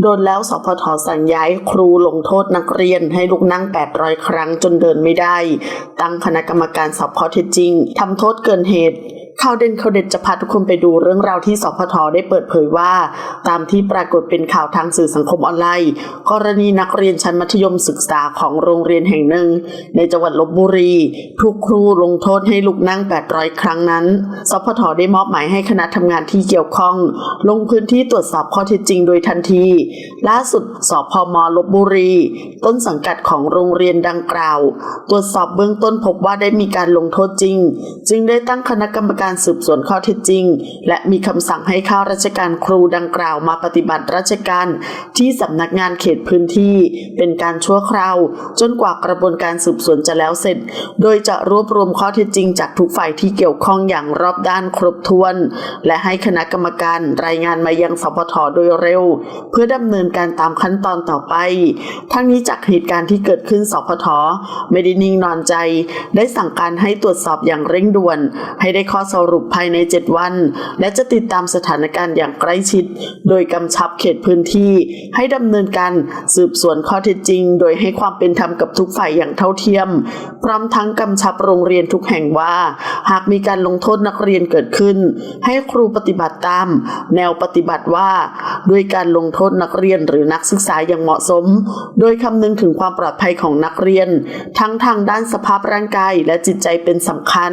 โดนแล้วสพทสั่งย้ายครูลงโทษนักเรียนให้ลุกนั่ง 800 ครั้งจนเดินไม่ได้ ตั้งคณะกรรมการสอบข้อเท็จจริง ทำโทษเกินเหตุ ข่าวเด่นข่าวเด็ดจะพาทุกคนไปดูเรื่องราวที่สพทได้เปิดเผยว่า ตามที่ปรากฏเป็นข่าวทางสื่อสังคมออนไลน์ กรณีนักเรียนชั้นมัธยมศึกษาของโรงเรียนแห่งหนึ่ง ในจังหวัดลบบุรี ถูกครูลงโทษให้ลุกนั่ง 800 ครั้งนั้นสพทได้มอบหมายให้คณะทำงานที่เกี่ยวข้อง ลงพื้นที่ตรวจสอบข้อเท็จจริงโดยทันที ล่าสุดสพมลบบุรี ต้นสังกัดของโรงเรียนดังกล่าว ตรวจสอบเบื้องต้นพบว่าได้มีการลงโทษจริง จึงได้ตั้งคณะกรรมการการสืบสวนข้อเท็จจริง และมีคำสั่งให้ข้าราชการครูดังกล่าวมาปฏิบัติราชการที่สำนักงานเขตพื้นที่เป็นการชั่วคราว จนกว่ากระบวนการสืบสวนจะแล้วเสร็จ โดยจะรวบรวมข้อเท็จจริงจากทุกฝ่ายที่เกี่ยวข้องอย่างรอบด้านครบถ้วน และให้คณะกรรมการรายงานมายังสพทโดยเร็ว เพื่อดำเนินการตามขั้นตอนต่อไป ทั้งนี้จากเหตุการณ์ที่เกิดขึ้นสพทไม่ได้นิ่งนอนใจ ได้สั่งการให้ตรวจสอบอย่างเร่งด่วน ให้ได้ข้อสรุปภายใน 7 วัน และจะติดตามสถานการณ์อย่างใกล้ชิด โดยกำชับเขตพื้นที่ ให้ดำเนินการสืบสวนข้อเท็จจริง โดยให้ความเป็นธรรมกับทุกฝ่ายอย่างเท่าเทียม พร้อมทั้งกำชับโรงเรียนทุกแห่งว่า หากมีการลงโทษนักเรียนเกิดขึ้น ให้ครูปฏิบัติตาม แนวปฏิบัติว่า ด้วยการลงโทษนักเรียนหรือนักศึกษาอย่างเหมาะสม โดยคำนึงถึงความปลอดภัยของนักเรียน ทั้งทางด้านสภาพร่างกายและจิตใจเป็นสำคัญ